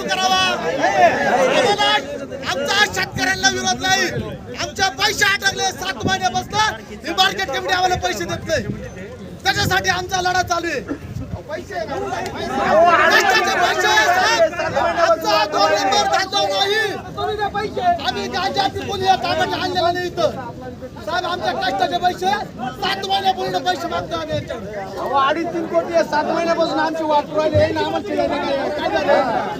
चालू करावा. आमचा शेतकऱ्यांना विरोध नाही. आमच्या पैसे अटकले सात महिन्यापासून ही मार्केट कमिटी आम्हाला पैसे देत नाही. त्याच्यासाठी आमचा लढा चालू आहे. आम्ही गांजाची कोणी आणलेला नाही इथं. साहेब आमच्या कष्टाचे पैसे सात महिन्यापूर्वी पैसे मागतो आम्ही अडीच तीन कोटी सात महिन्यापासून आमची वाट राहिले काय झालं?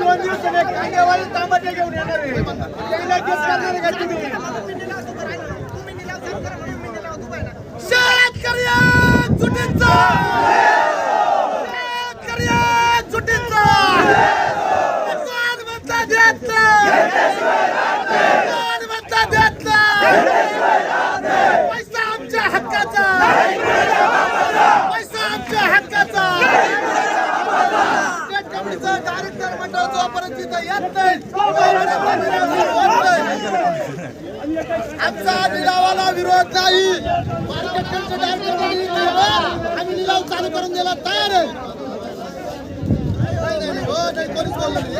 दोन दिवसाने एक कांदेवाली टमाटे घेऊन येणार आहे. त्याला किस करणार आहे का तुम्ही? जोपर्यंत तिथं येत नाही आमचा लिलावाला विरोध नाही. आम्ही लिलाव चालू करून द्यायला तयार आहे. हो, कोणीच बोललं नाही.